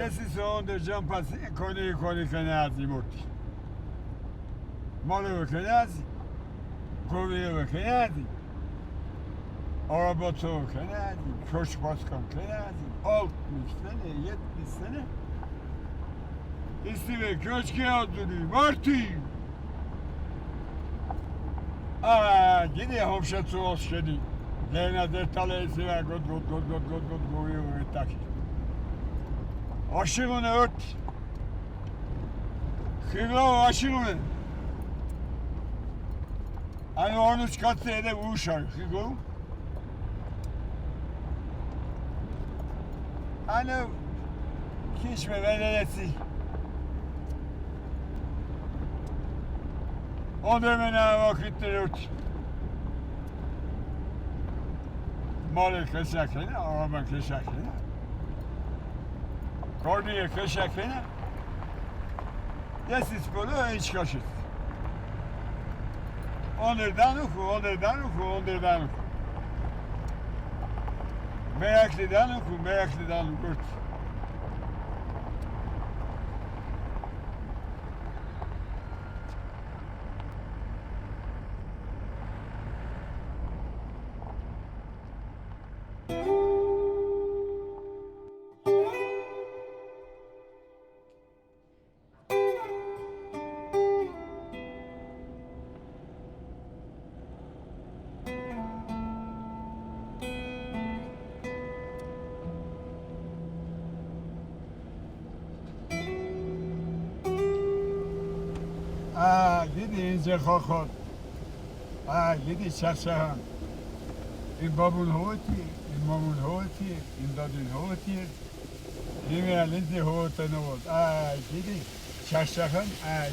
Esse som de Giampassi con i con i canati morti. Malı ve kanati. Kovuyor kanati. Araba çoğu kanati. Köşk başkan kanati. 60 sene, 70 sene. İstive köşke oturuyor. Martı. Aa, gidiyor hopşatı olsun gidi. Lena der talesi ve god god god god god god kovuyor ve takip. Aşığını ört. Kıyla aşığını. Hani 13 katı ede uşak. Kıyla. Hani kişme veleresi. O demene vakittir ört. Malı keserken, araba keserken. Kordiye keserken. Desis böyle hiç kaşıt. Onlardan oku, onlardan oku, onlardan oku. Meyaklı'dan oku, Meyaklı'dan oku. Aa, gidi ince kokot. Aa, gidi çarşahan. İn babun hoti, in mamun hoti, in dadun hoti. Kimi alinti hoti ne oldu? Aa, gidi çarşahan, aa,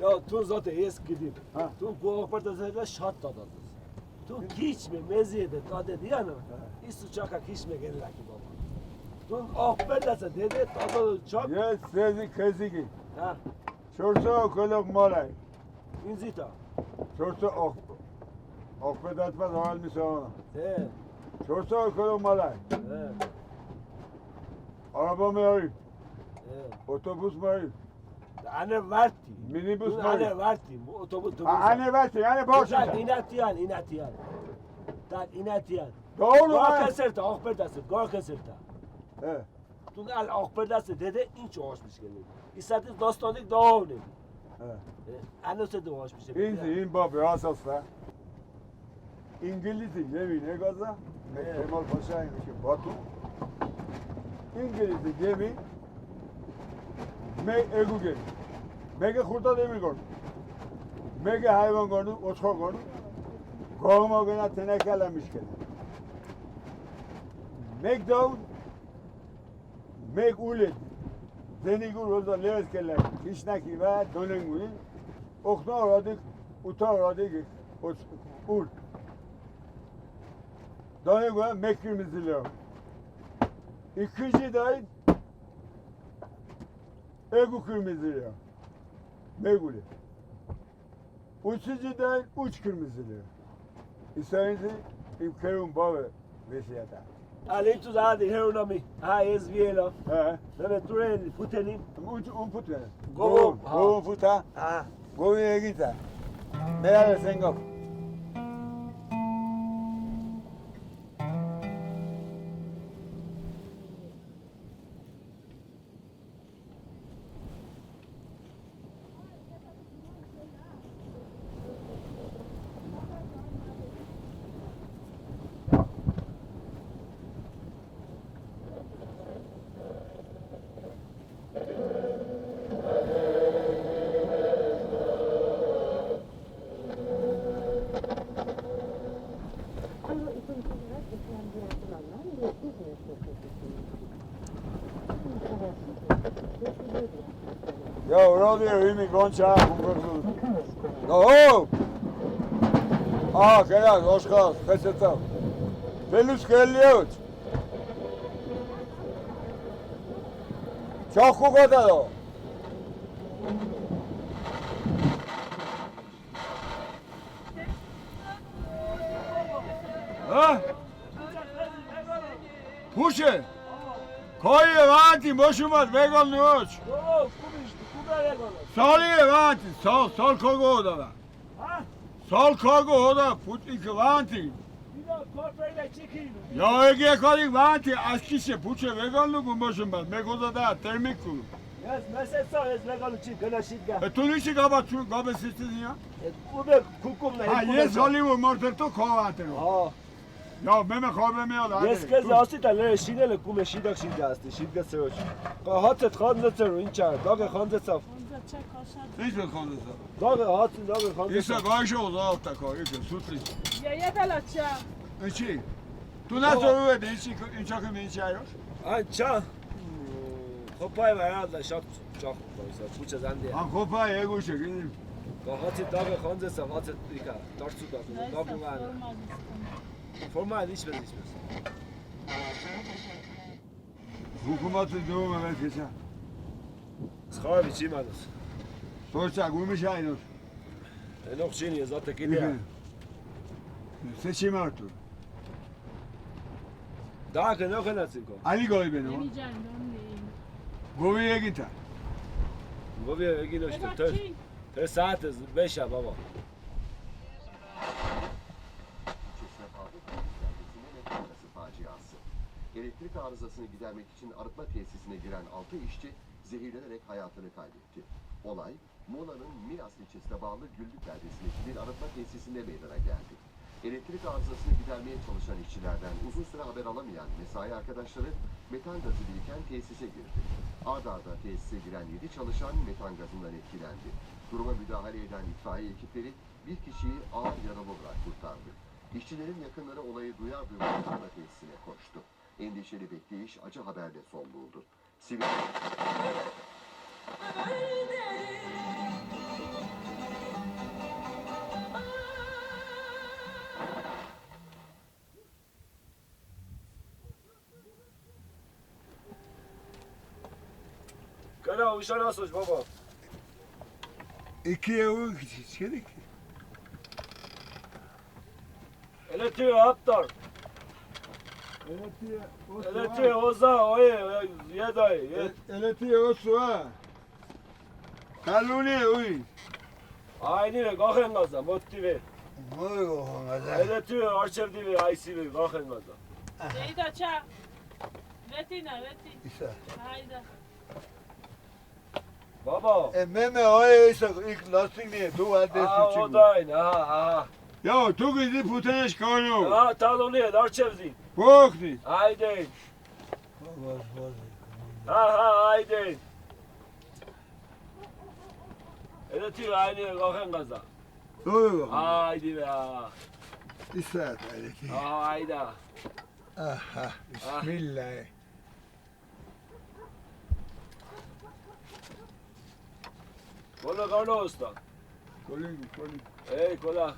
Ya tu zaten eskidim. Ha. Tu bu aparta zaten şart tadadız. Tu hiç mi meziyede tadı diyanı? İsu çaka hiç mi gelir ki baba? Tu ahberdese dedi tadı çok. Yes, sezi kezigi. Ha. Çorsa okuluk malay. İnzita. Çorsa ok. Ahmet etmez hal mi sana? He. Çorsa okuyorum malay. He. Araba mı arayayım? He. Otobüs mü arayayım? Dur, mü Anne arayayım? verdi. Bu otobüs otobüs. Versin, yani boş ver. inatiyan, inatiyan. Tak inatiyan. Doğru Gorka lan. sırta, akberdası, gorka sırta. He. Tu al akberdası dede inç hoşmuş geldi. İstediğiniz dostonik doğum ne? He. Anne sırta hoşmuş. İnzi, in babi, asasla. İngiliz'i yemin ne gaza? Evet. Kemal Paşa'ymış ki Batu. İngiliz'i gemi. Me egu gemi. Mege kurda demir gördüm. Mege hayvan gördüm, oçko gördüm. Kovma güne tenekelemiş gene. Meg Davud. Meg Uled. Zenigur roza levez kelle. Kişnaki ve dönenguni. Okna oradık, uta oradık. Ul. Dönenguni Meg kırmızılı. İkinci dayı Egu kırmızılı. Meguli. Dayı uç kırmızılı. İstediğinizi imkanım baba vesiyata. Ali tu zadi herunami. Ha ez vielo. He. Deve tureli, futenin. Uç un. Govum. Govum. Govum puta. Ha. Govum gita. Meral sen Yo, როდია ვინმე გონჩა გუგუგუ. ნო! აა, გერა, ოშხალ, ხეცეცა. ველის გელიოც. ჩახუგადაო. Je vanti, možemo vegan noć. Yo, kubiş, kubere gono. Sol je vanti, sol, sol kogo odava. Ha? Sol kogo oda, put ik vanti. Bir de korpeyle çekeyim. Ja, ege kolik vanti, aski se puče veganlugu možemo, nego da termiku. Yaz, mesela ez vegan için gana şidga. E tu nisi gaba tu, gaba sistin ya? Ube kukumla. Ha, jes olivu morter to kovate. Ha. Ja, meme kove me oda. Yes kez asita le şinele kume şidak şidga asti, şidga seoç. Hatet khanze seru inça, dage khanze saf. Onda çek aşağı. Nismo kondesa. Dage hatin, dage khanze Isa saf. gajše od alta kao, ike, sutli. Ya yedel aşağı. Znači, tu nas uvede, ići, čak mi ići još. Ança. Hopay var herhalde şak çok koysa puça zandi. A kopa je guše, vidim. Hatit dage khanze saf, hatit ika. Tarsu da, Neyse dage istemem. Formal içmez içmez. Hukumatı doğum evet geçen. Schaar bir çiğmeniz. Sorsak, uymuş aynı. E nog çiğniye zaten gidiyor. Seçim artık. Daha ki ne kadar sıkı. Ali goy beni o. Yemeyeceğim de onu yiyeyim. Govi'ye gitar. Bir gidiyor işte. saatiz, beş ya baba. Elektrik arızasını gidermek için arıtma tesisine giren 6 işçi zehirlenerek hayatını kaybetti. Olay, Muğla'nın Milas ilçesine bağlı Güllük beldesindeki bir arıtma tesisinde meydana geldi. Elektrik arızasını gidermeye çalışan işçilerden uzun süre haber alamayan mesai arkadaşları metan gazı biriken tesise girdi. Ard arda tesise giren 7 çalışan metan gazından etkilendi. Duruma müdahale eden itfaiye ekipleri bir kişiyi ağır yaralı olarak kurtardı. İşçilerin yakınları olayı duyar duymaz arıtma tesisine koştu. Endişeli bekleyiş acı haberle son buldu. Sivil Kana uşa nasıl baba? İkiye uy, çelik. Eletiyor Hattar. Eletiye o Eletiyor Oza. Oye. Yeday. Yed. Eletiye o suğa. Kaluni uy. Aynı kalkın gaza. Motive. Vay oğlum hadi. Eletiyor Arçev divi. Aysivi. Kalkın gaza. Jejda, ča. Vetina, veti. İsa. Hajde. Baba. E meme o isak ilk lastik niye? Tu hadi Aha o suçu. da aynı. Aha aha. Ya tu gidi puteneş kanu. Aha talo nije. Arçev di. Bokni. Haydi. Aha haydi. Eletiyor aynı kalkın gaza. Doğru. Haydi be. ha. İsa eleti. Ha, Haydi. Aha. Bismillah. Kola kola usta. Kolin kolin. Ey kola.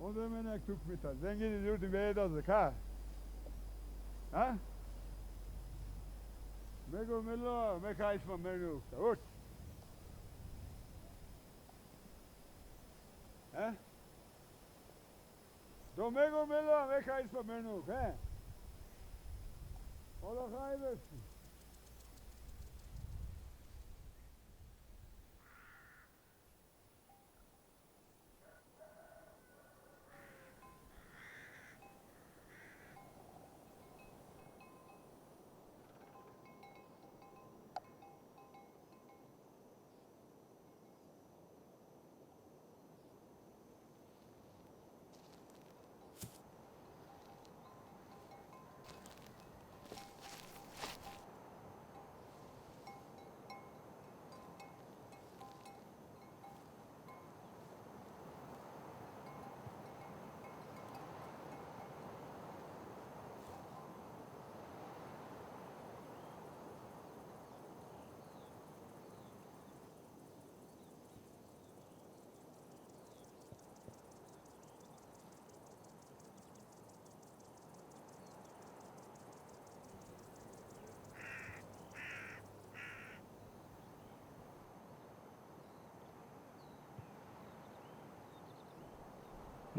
O da menek tukmita. Zengin yurdu beyedazık ha. Ha? Mego melo, meka isma mero. Urt. Ha? Do mego melo, meka isma mero. Ha? Ola kaybetsin.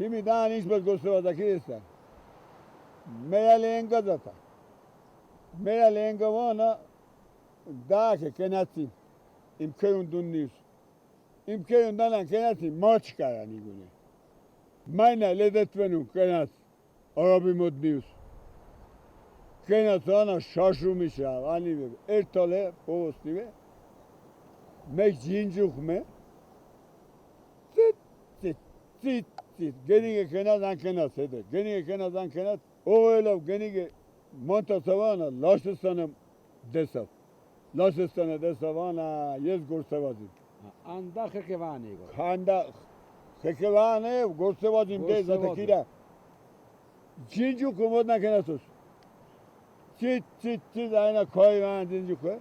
Himi dan izbog gostova kirista. Meja lenga zata. Meja lenga vana dake kenati im köyün dunnius. Im köyün danan kenati maçka yani güne. Mayna ledet venu kenat. Arabi modnius. Kenat ana şaşırmış ya. Ani be. Ertale posti be. Mek cincuk me. Tit tit tit હતી ગણી કેના ના કેના છે તે ગણી કેના ના કેના ઓવેલો ગણી monta savana laşlı sana desav. Laşlı sana desavana yez gorsevazim. Anda hekevane go. Anda hekevane gorsevazim de zatakira. Cincu kumod na kenasos. Çit çit çit ayna koyvan cincu ko.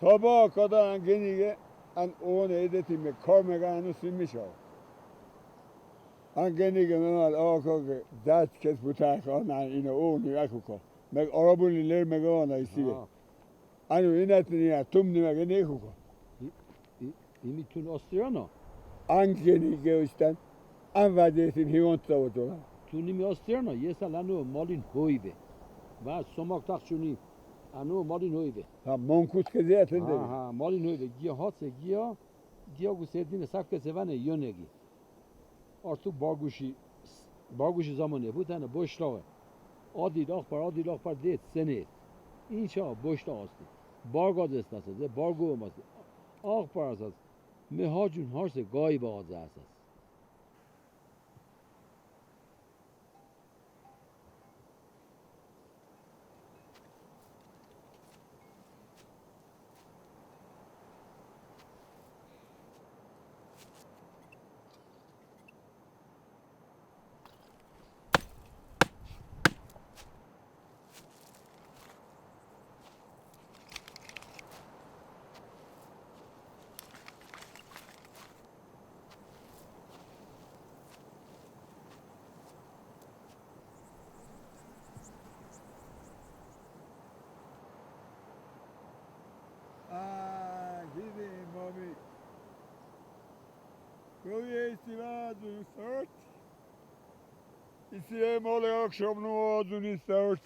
Sabah kadar geniye an on edetim kavmega anı silmiş o. angenige med att åka det kan buta kana ina o ni akuko meg arabun liler meg ona isibe anu inat ni atum ni meg ne kuko imitun ostriano angenige ustan an vadetim hivonta otola tunimi ostriano yesa lanu molin hoibe va somak takchuni anu molin hoibe ha monkut ke zetende ha molin hoibe gya hatse gya gya gusedine sakke sevane yonegi آرتو باگوشی باگوشی زمانه بود تنه بشتاقه آدی داخت پر آدی داخت پر دیت سنیت این چه بشتا هستی. باگ آز است هسته زه باگو هم هسته پر هست. مهاجون هرسه گایی با آز هست. Abi. Köyye istivadını sört. İsiyem oluyor akşamını ağzını sört.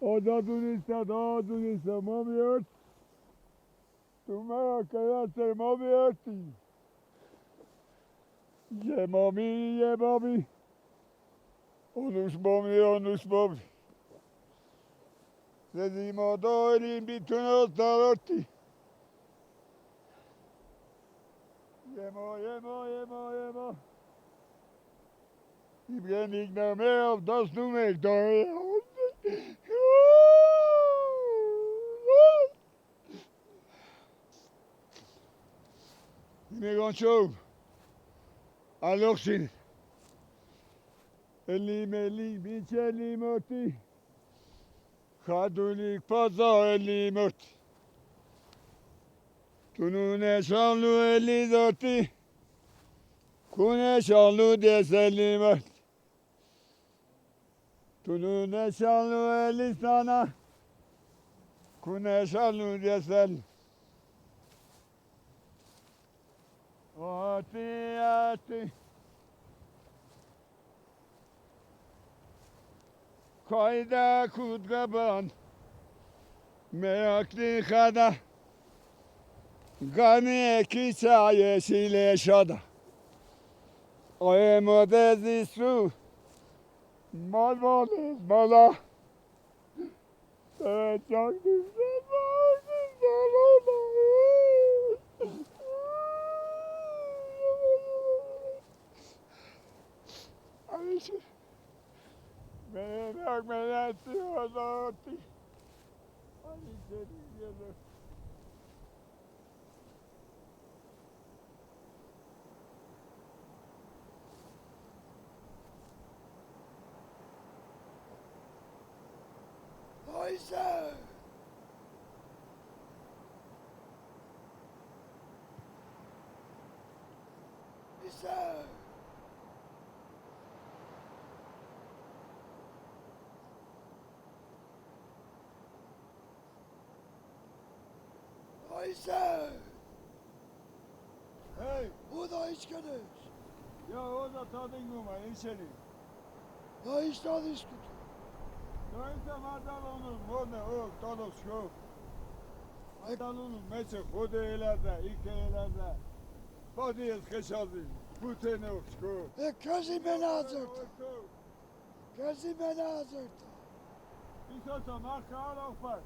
Odadını ise dağdını ise mami ört. Tümaya kayasır mami örtü. Ye mami ye mami. Onus mami onus mami. Ik ben niet naar meer of dat noem ik door. Ik ben gewoon zo. Aloksin. Elim, elim, biç elim orti. Kadulik paza eli mört. Tunune şanlı eli dörtü. Kune şanlı deseli mört. Tunune şanlı eli sana. Kune şanlı desel. Ati ati. Kayda kudgaban Meraklı kada Gani kisa yeşil yaşada. Ayemo dedi su Mal valiz mala. Evet çok güzel güzel olur Ay şey Merak merak diyorlar artık. Hani seni gelir. Ayşe! hiç kere. Ya o da tadın mı var içeri. Ja, ich da nicht gut. No insa madalonu modne o todos şov. Madalonu meçe kode elerde, ilke elerde. Badiyes keşazin. Putene o şov. E kazi beni hazırdı. Kazi beni hazırdı. İsosa marka alak var.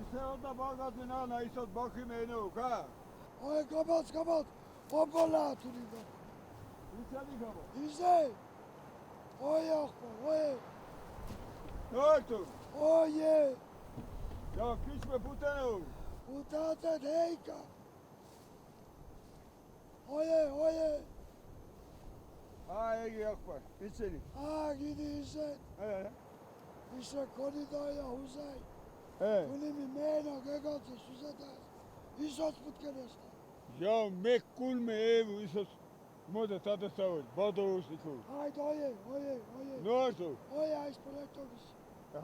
İse o da bagadın ana isot bakım ene o ka. Ay kapat kapat. Hoppala atılıyor. İçeri kaba. İzle. O yok mu? O ye. Ne oldu? O ye. Ya kişme putene o. Bu taten heyka. O ye o ye. Ha egi yakbar. İçeri. Ha gidiyorsun. He. İşte koridaya uzay. He. Bunu mi meyna gegatı süzeter. İzot mutkelesta. Ya mekkul me evu isos. Moda tada savur. Bado usiku. Haydi o ye o ye o ye. Ne oldu? O ye ispelektobis. E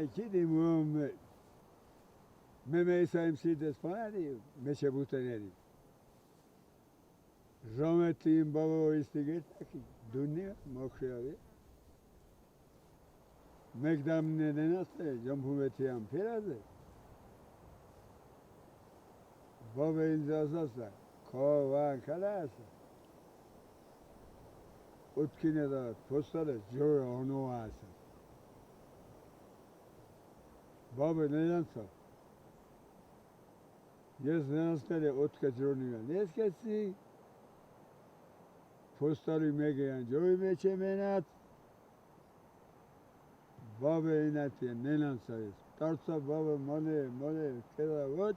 hadi. O ye. Ay, kidi Muhammed. Meme sayım sides falan değil. Meşe butaneri. Rahmetliyim baba o istiget ki dünya mokşari. Mekdam neden aslı Cumhuriyeti amperadı. Baba imzasasa kova kalasa. Utkine da postale joy onu asa. Baba nedense. Ես նրանց դերը օդքեց ռոնիգան։ Ես կեցի փոստարի մեգեան ջոյի մեջ է մենած։ Բաբը ինացի նենանց այս։ Տարցա բաբը մոնե մոնե կերա ոչ։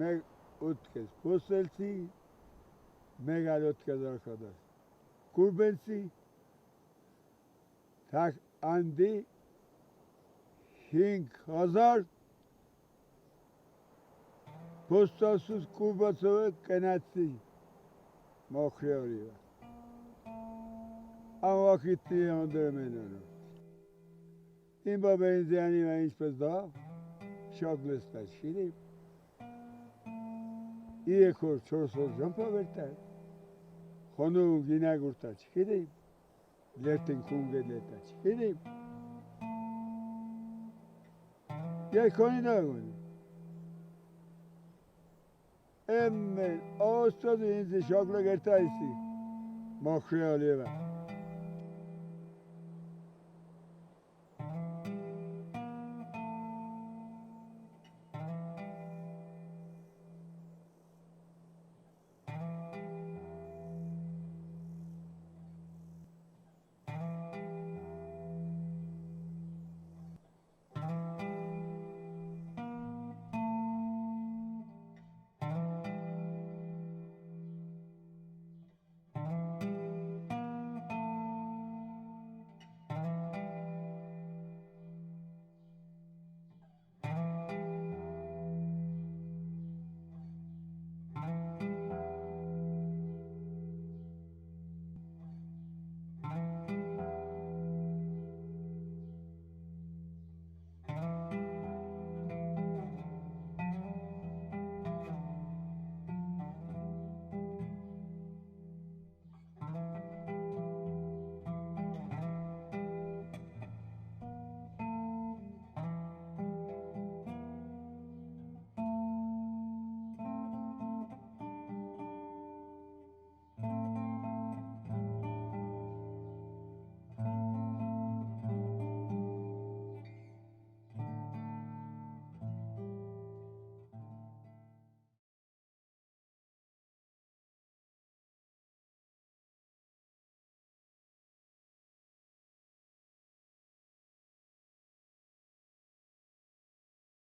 Մեկ օդքեց փոստելցի մեգալ օդքեց arkadaş. Կուրբենցի Так Անդի Hink Hazar postasız kubası ve kanatsi mokriyor. Ama vakitti yandır menonu. İmba benzeyeni ve inspez daha şaklıslar şirip. İyi kur çorsuz jampa verter. Konu yine kurtaç şirip. Lertin kunge یک کاری نکنی. امن آستاد این زشاک لگر ما خیالی بر